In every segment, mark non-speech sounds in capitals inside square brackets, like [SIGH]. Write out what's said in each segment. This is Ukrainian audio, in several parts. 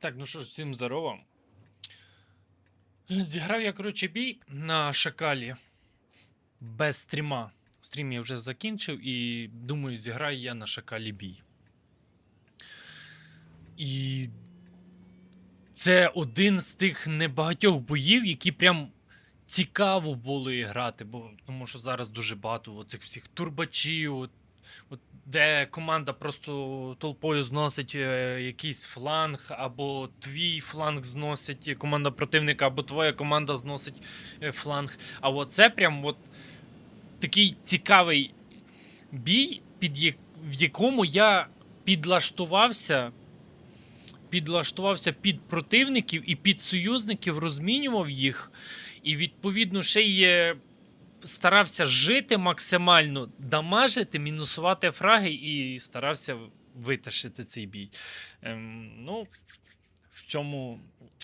Так, ну що ж, всім здорово. Зіграв я, коротше, бій на шакалі без стріма. Стрім я вже закінчив і думаю, зіграю я на шакалі бій. І це один з тих небагатьох боїв, які прям цікаво було грати, бо тому що зараз дуже багато оцих всіх турбачів, от, от, де команда просто толпою зносить е, якийсь фланг, або твій фланг зносить команда противника, або твоя команда зносить е, фланг. А от це прям от такий цікавий бій, під я- в якому я підлаштувався. Підлаштувався під противників і під союзників, розмінював їх, і відповідно ще е, старався жити максимально, дамажити, мінусувати фраги і старався витащити цей бій. Ем, ну, в чому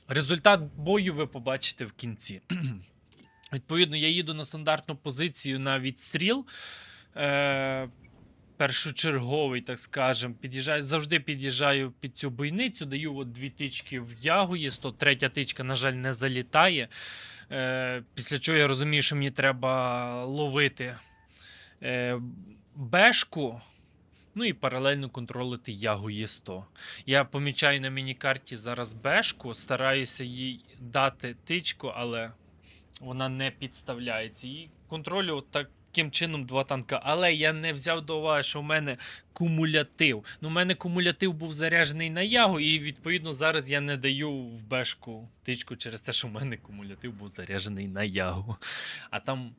результат бою ви побачите в кінці. [CLEARS THROAT] Відповідно, я їду на стандартну позицію на відстріл. Е, першочерговий, так скажем, під'їжджаю, завжди під'їжджаю під цю бойницю, даю от дві тички в ягу, є 103 тичка, на жаль, не залітає. Е, після чого я розумію, що мені треба ловити е, бешку. Ну і паралельно контролити ягу Є100. Я помічаю на міні-карті зараз бешку, стараюся їй дати тичку, але вона не підставляється. І контролю таким чином два танка. Але я не взяв до уваги, що в мене кумулятив. Ну, в мене кумулятив був заряджений на ягу, і відповідно зараз я не даю в бешку тичку через те, що в мене кумулятив був заряджений на ягу. А там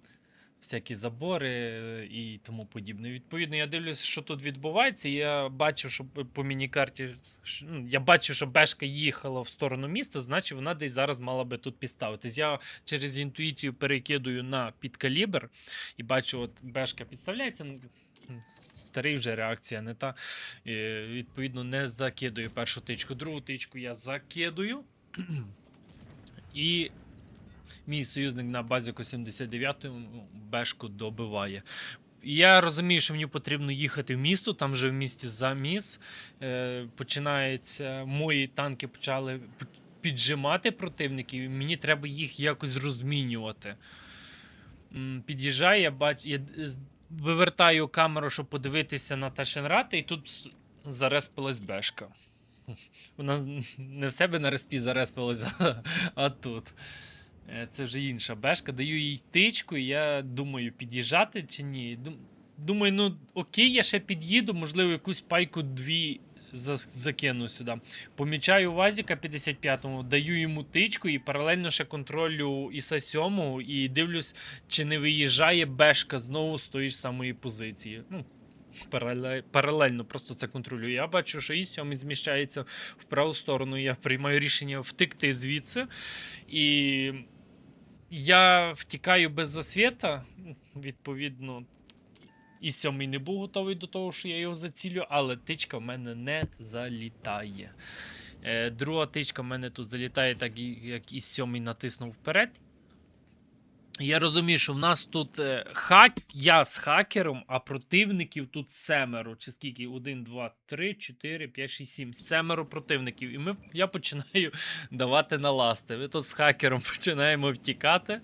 всякі забори і тому подібне. Відповідно, я дивлюся, що тут відбувається. Я бачив, що по міні-карті, ну, я бачив, що бешка їхала в сторону міста, значить вона десь зараз мала би тут підставитись. Я через інтуїцію перекидую на підкалібр і бачу, от бешка підставляється. ну, Старий вже реакція не та. Е, Відповідно, не закидую першу тичку. Другу тичку я закидую. [CLEARS THROAT] І мій союзник на базі базіку 79 бешку добиває. Я розумію, що мені потрібно їхати в місто, там вже в місті заміс. Е, починається, мої танки почали піджимати противників, і мені треба їх якось розмінювати. Під'їжджаю, я бачу, я е, вивертаю камеру, щоб подивитися на Ташенрати, і тут зареспилась бешка. [LAUGHS] Вона не в себе на респі зареспилась, а- [LAUGHS] а тут. Е, Це вже інша бешка. Даю їй тичку, і я думаю, під'їжджати чи ні. Думаю, ну окей, я ще під'їду, можливо, якусь пайку дві закину сюди. Помічаю Вазіка 55-му, даю йому тичку і паралельно ще контролю Іса 7 і дивлюсь, чи не виїжджає бешка знову з тої ж самої позиції. Ну, паралельно просто це контролюю. Я бачу, що і 7 зміщається в праву сторону. Я приймаю рішення втекти звідси. І я втікаю без засвіта. Відповідно, і сьомий не був готовий до того, що я його зацілю, але тичка в мене не залітає. Е, друга тичка в мене тут залітає, так як і сьомий натиснув вперед. Я розумію, що в нас тут е, хак, я з хакером, а противників тут семеро. Чи скільки? 1, 2, 3, 4, 5, 6, 7. Семеро противників. І ми, я починаю [LAUGHS] давати на ласти. Ми тут з хакером [LAUGHS] починаємо втікати.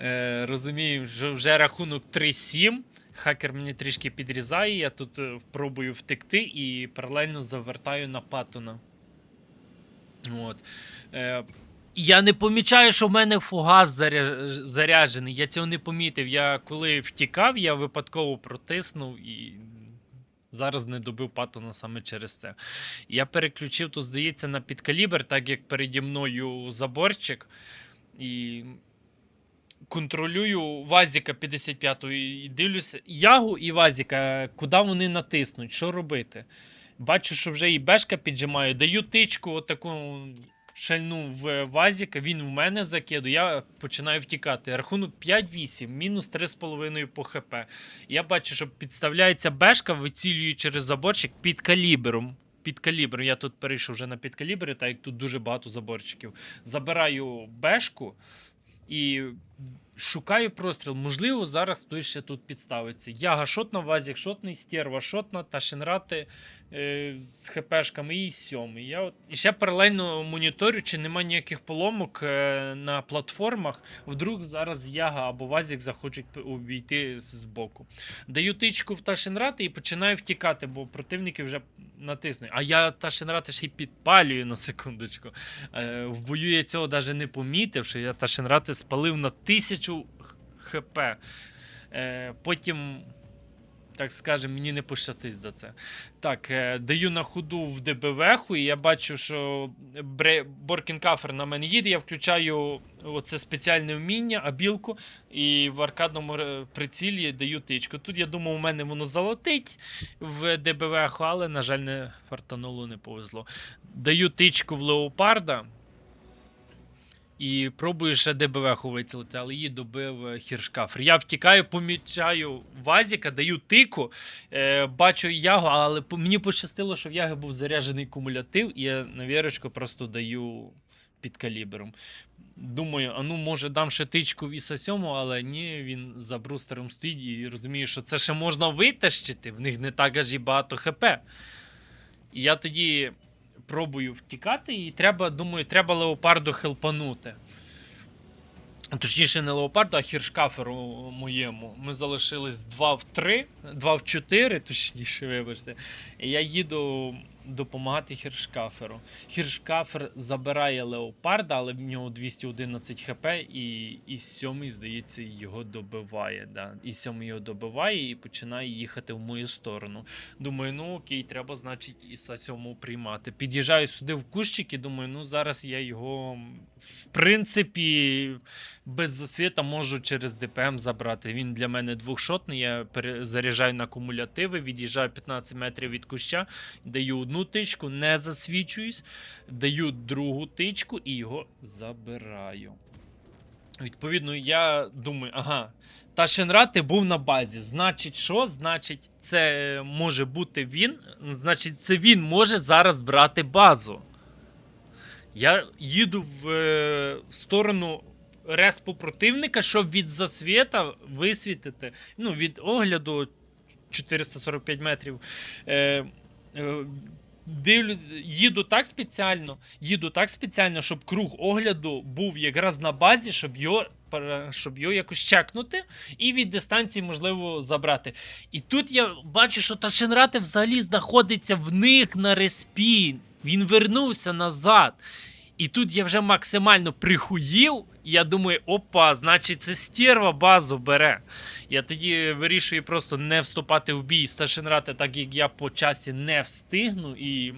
Е, розумію, що вже рахунок 3-7. Хакер мені трішки підрізає, я тут е, пробую втекти і паралельно завертаю на Паттона. От. Е, я не помічаю, що в мене фугас заря... заряджений. Я цього не помітив. Я коли втікав, я випадково протиснув і зараз не добив Паттона саме через це. Я переключив тут, здається, на підкалібр, так як переді мною заборчик. І контролюю Вазіка 55-го і дивлюся Ягу і Вазіка, куди вони натиснуть, що робити. Бачу, що вже і Бешка піджимає, даю тичку, отаку шальну в Вазіка, він в мене закидує, я починаю втікати. Рахунок 5-8, мінус 3,5 по ХП. Я бачу, що підставляється Бешка, вицілюю через заборчик під калібром. Під калібром. Я тут перейшов вже на підкалібри, так як тут дуже багато заборчиків. Забираю Бешку і шукаю простріл. Можливо, зараз хтось ще тут підставиться. Яга шотна, Вазік шотний, стерва шотна, та Шенрати е, з хпшками і сьомий. Я от і ще паралельно моніторю, чи нема ніяких поломок е, на платформах. Вдруг зараз Яга або Вазік захочуть обійти з- збоку. Даю тичку в Ташенрати і починаю втікати, бо противники вже натиснуть. А я Ташенрати ще й підпалюю на секундочку. Е, в бою я цього навіть не помітив, що я Ташенрати спалив на тисячу х- хп. Е, потім, так скажемо, мені не пощастить за це. Так, е, даю на ходу в ДБВ-ху, і я бачу, що. Боркінкафер на мене їде. Я включаю оце спеціальне вміння, абілку, і в аркадному е, прицілі даю тичку. Тут я думав, у мене воно залетить в ДБВ-ху, але, на жаль, не фартануло, не повезло. Даю тичку в леопарда. І пробую ще ДБВ вицілити, але її добив е, Хіршкафер. Я втікаю, помічаю Вазіка, даю тику, е, бачу Ягу, але мені пощастило, що в Яги був заряджений кумулятив, і я на вірочку просто даю під калібром. Думаю, а ну може дам ще тичку в Іса 7, але ні, він за брустером стоїть і розумію, що це ще можна витащити, в них не так аж і багато ХП. І я тоді пробую втікати, і треба, думаю, треба леопарду хелпанути. Точніше, не леопарду, а хіршкаферу моєму. Ми залишились 2 в 3, 2 в 4, точніше, вибачте. І я їду допомагати хіршкаферу. Хіршкафер забирає леопарда, але в нього 211 хп, і, і сьомий, здається, його добиває. Да. І сьомий його добиває і починає їхати в мою сторону. Думаю, ну окей, треба, значить, Іса сьому приймати. Під'їжджаю сюди в кущики, думаю, ну зараз я його, в принципі, без засвіта можу через ДПМ забрати. Він для мене двохшотний. Я пере- заряджаю на кумулятиви, від'їжджаю 15 метрів від куща, даю одну тичку, не засвічуюсь, даю другу тичку і його забираю. Відповідно, я думаю, ага. Та Шенрати був на базі. Значить, що? Значить, це може бути він. Значить, це він може зараз брати базу. Я їду в е, сторону респу противника, щоб від засвіта висвітити. Ну, від огляду 445 метрів. Е, е, Дивлюсь, їду так спеціально, їду так спеціально, щоб круг огляду був якраз на базі, щоб його, щоб його якось чекнути і від дистанції, можливо, забрати. І тут я бачу, що Ташенрати взагалі знаходиться в них на респі. Він вернувся назад. І тут я вже максимально прихуїв. Я думаю, опа, значить, це стерва базу бере. Я тоді вирішую просто не вступати в бій з Ташенрати, так як я по часі не встигну і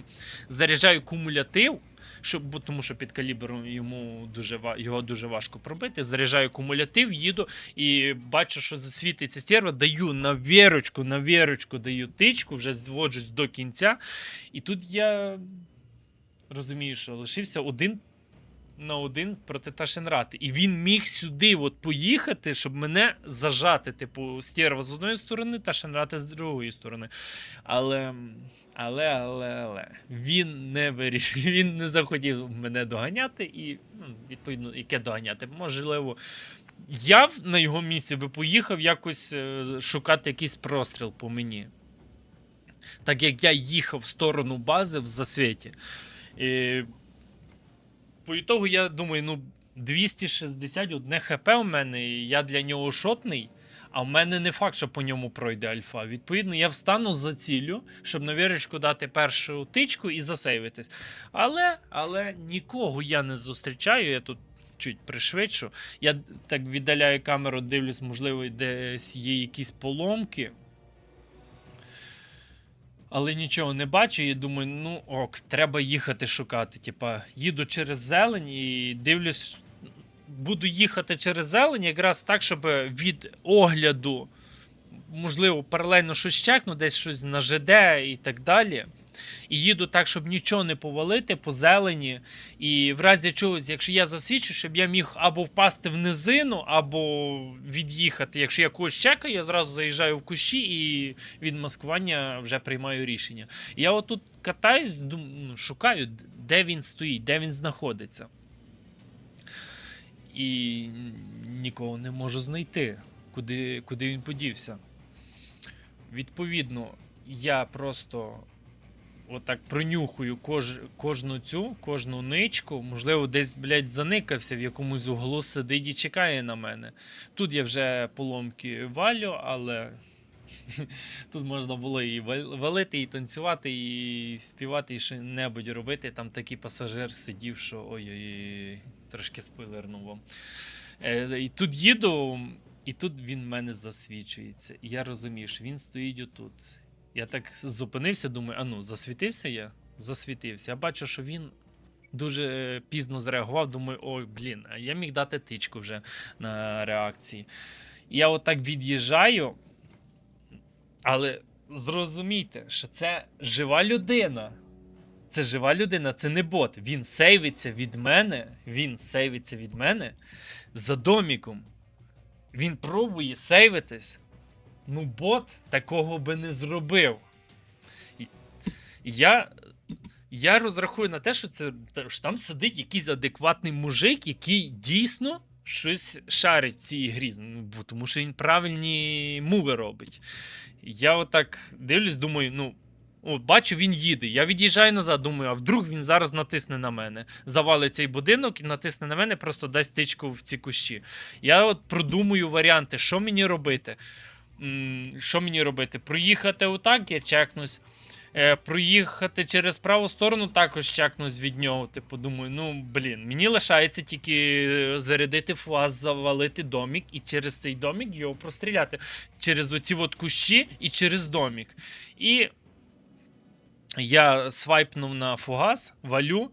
заряджаю кумулятив. Щоб, тому що під калібром йому дуже його дуже важко пробити. Заряджаю кумулятив, їду і бачу, що засвітиться стерва, даю на вірочку, на вірочку даю тичку, вже зводжусь до кінця. І тут я розумію, що лишився один на один проти Ташенрати. І він міг сюди от поїхати, щоб мене зажати. Типу, стерва з одної сторони, Ташенрати з другої сторони. Але. Але, але, але він не вирішив, [LAUGHS] він не захотів мене доганяти, і ну, відповідно, яке доганяти? Можливо, я б на його місці би поїхав якось е, шукати якийсь простріл по мені. Так як я їхав в сторону бази в засвіті. І по ітогу я думаю, ну 261 хп у мене, і я для нього шотний. А в мене не факт, що по ньому пройде альфа. Відповідно, я встану за ціллю, щоб на вірочку дати першу тичку і засейвитись. Але, але нікого я не зустрічаю. Я тут чуть пришвидшу. Я так віддаляю камеру, дивлюсь, можливо, десь є якісь поломки. Але нічого не бачу і думаю, ну ок, треба їхати шукати. Типа, їду через зелень і дивлюсь, буду їхати через зелень якраз так, щоб від огляду, можливо, паралельно щось чекну, десь щось на ЖД і так далі. І їду так, щоб нічого не повалити по зелені. І в разі чогось, якщо я засвідчу, щоб я міг або впасти в низину, або від'їхати. Якщо я когось чекаю, я зразу заїжджаю в кущі і від маскування вже приймаю рішення. Я отут катаюсь, дум, ну, шукаю, де він стоїть, де він знаходиться. І нікого не можу знайти, куди, куди він подівся. Відповідно, я просто отак пронюхую кож, кожну цю, кожну ничку. Можливо, десь, блядь, заникався в якомусь углу сидить і чекає на мене. Тут я вже поломки валю, але [LAUGHS] тут можна було і валити, і танцювати, і співати, і що-небудь робити. Там такий пасажир сидів, що ой-ой, трошки спойлернув вам. Е, і тут їду, і тут він в мене засвічується. І я розумію, що він стоїть отут. Я так зупинився, думаю, а ну, засвітився я? Засвітився. Я бачу, що він дуже пізно зреагував. Думаю, ой, блін, а я міг дати тичку вже на реакції. Я отак від'їжджаю, але зрозумійте, що це жива людина. Це жива людина, це не бот. Він сейвиться від мене. Він сейвиться від мене за доміком. Він пробує сейвитись. Ну, бот такого би не зробив. Я, я розрахую на те, що, це, що там сидить якийсь адекватний мужик, який дійсно щось шарить в цій грі. Ну, тому що він правильні муви робить. Я отак дивлюсь, думаю, ну. О, бачу, він їде. Я від'їжджаю назад, думаю, а вдруг він зараз натисне на мене. Завалить цей будинок і натисне на мене, просто дасть тичку в ці кущі. Я от продумую варіанти, що мені робити. Що мені робити? Проїхати отак, я чекнусь. Е, проїхати через праву сторону, також чекнусь від нього. Типу, думаю, ну блін, мені лишається тільки е, зарядити фуаз, завалити домік і через цей домік його простріляти. Через оці от кущі і через домік. І я свайпнув на фугас, валю.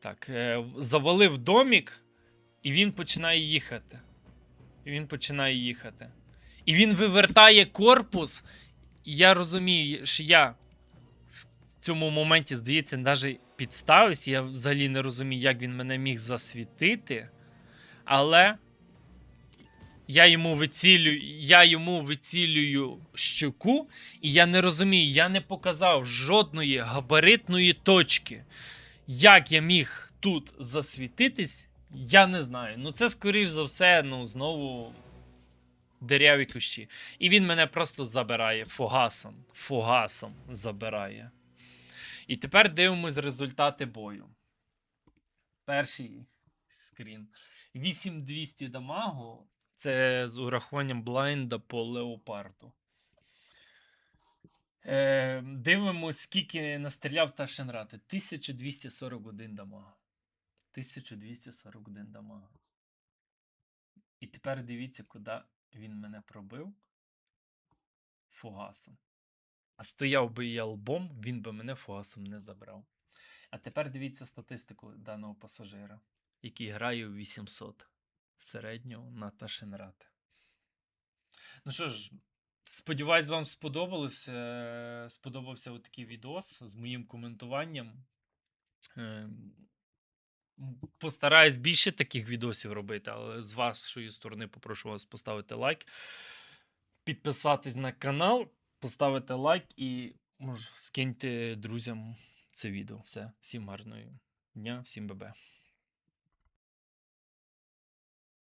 Так, е, завалив домік, і він починає їхати. І він починає їхати. І він вивертає корпус. І я розумію, що я в цьому моменті, здається, навіть підставився. Я взагалі не розумію, як він мене міг засвітити. Але я йому вицілюю, я йому вицілюю щоку, і я не розумію, я не показав жодної габаритної точки. Як я міг тут засвітитись, я не знаю. Ну, це, скоріш за все, ну, знову дереві кущі. І він мене просто забирає фугасом. Фугасом забирає. І тепер дивимось результати бою. Перший скрін. 8200 дамагу. Це з урахуванням блайнда по леопарду. Е, дивимось, скільки настріляв та Шенрати. 1241 дамага. 1241 дамага. І тепер дивіться, куди він мене пробив фугасом. А стояв би я лбом, він би мене фугасом не забрав. А тепер дивіться статистику даного пасажира, який грає у 800 середнього на Ташенрати. Ну що ж, сподіваюсь, вам сподобалось. Сподобався отакий відос з моїм коментуванням. Постараюсь більше таких відосів робити, але з вашої сторони попрошу вас поставити лайк, підписатись на канал, поставити лайк і скиньте друзям це відео. Все, всім гарного дня, всім бебе.